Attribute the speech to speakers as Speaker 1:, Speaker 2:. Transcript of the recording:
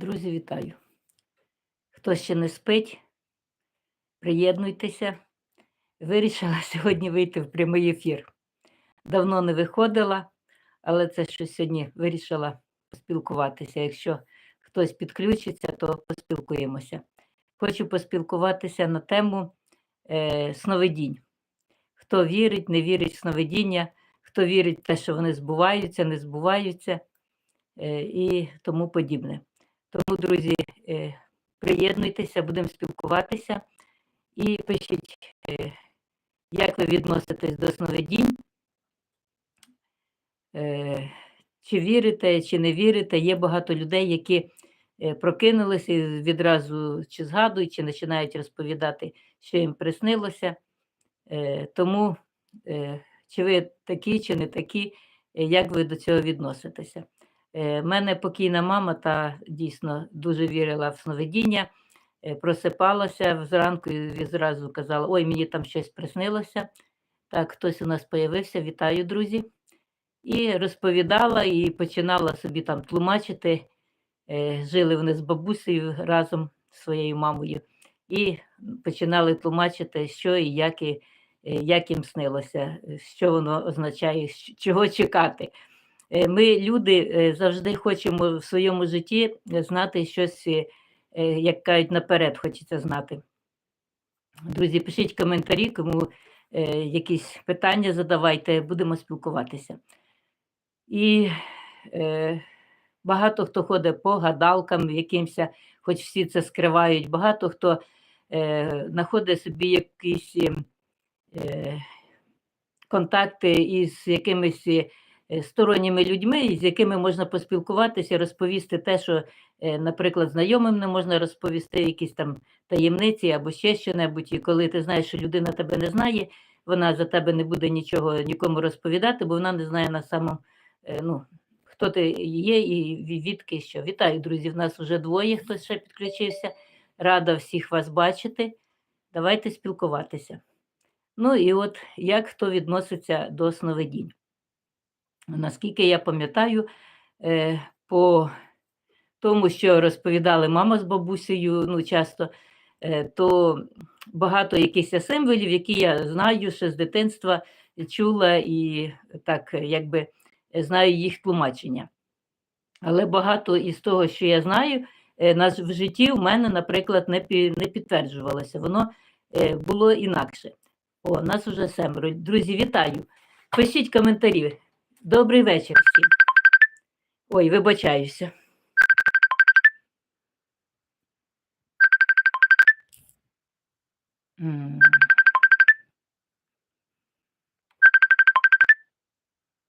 Speaker 1: Друзі, вітаю! Хто ще не спить, приєднуйтеся. Вирішила сьогодні вийти в прямий ефір. Давно не виходила, але це що сьогодні вирішила поспілкуватися. Якщо хтось підключиться, то поспілкуємося. Хочу поспілкуватися на тему е, сновидінь. Хто вірить, не вірить в сновидіння, хто вірить в те, що вони збуваються, не збуваються е, і тому подібне. Тому, друзі, е, приєднуйтеся, будемо спілкуватися і пишіть, е, як ви відноситесь до сновидінь, е, чи вірите, чи не вірите. Є багато людей, які прокинулися і відразу чи згадують, чи починають розповідати, що їм приснилося. Тому, чи ви такі, чи не такі, як ви до цього відноситеся? Е, мене покійна мама та дійсно дуже вірила в сновидіння, е, просипалася зранку і зразу казала: Ой, мені там щось приснилося. Так, хтось у нас з'явився, вітаю, друзі. І розповідала і починала собі там тлумачити. Е, жили вони з бабусею разом з своєю мамою, і починали тлумачити, що і як, і, як їм снилося, що воно означає, чого чекати. Е, ми, люди, е, завжди хочемо в своєму житті знати щось, е, як кажуть, наперед хочеться знати. Друзі, пишіть коментарі, кому якісь питання задавайте, будемо спілкуватися. І е, багато хто ходить по гадалкам, якимось, хоч всі це скривають, багато хто е, знаходить собі якісь е, контакти із якимись. Е, сторонніми людьми, з якими можна поспілкуватися, розповісти те, що, е, наприклад, знайомим не можна розповісти, якісь там таємниці або ще що-небудь. І коли ти знаєш, що людина тебе не знає, вона за тебе не буде нічого нікому розповідати, бо вона не знає на самому, е, ну, хто ти є і відки що. Вітаю, друзі! В нас вже двоє, хтось ще підключився. Рада всіх вас бачити. Давайте спілкуватися. Ну і от як хто відноситься до сновидінь. Наскільки я пам'ятаю, е, по тому, що розповідали мама з бабусею, ну, часто, е, то багато якихось символів, які я знаю ще з дитинства чула і так, якби знаю їх тлумачення. Але багато із того, що я знаю, е, в житті в мене, наприклад, не підтверджувалося. Воно було інакше. О, нас уже семеро. Друзі, вітаю. Пишіть коментарі. Добрий вечір всім. Ой, вибачаюся. М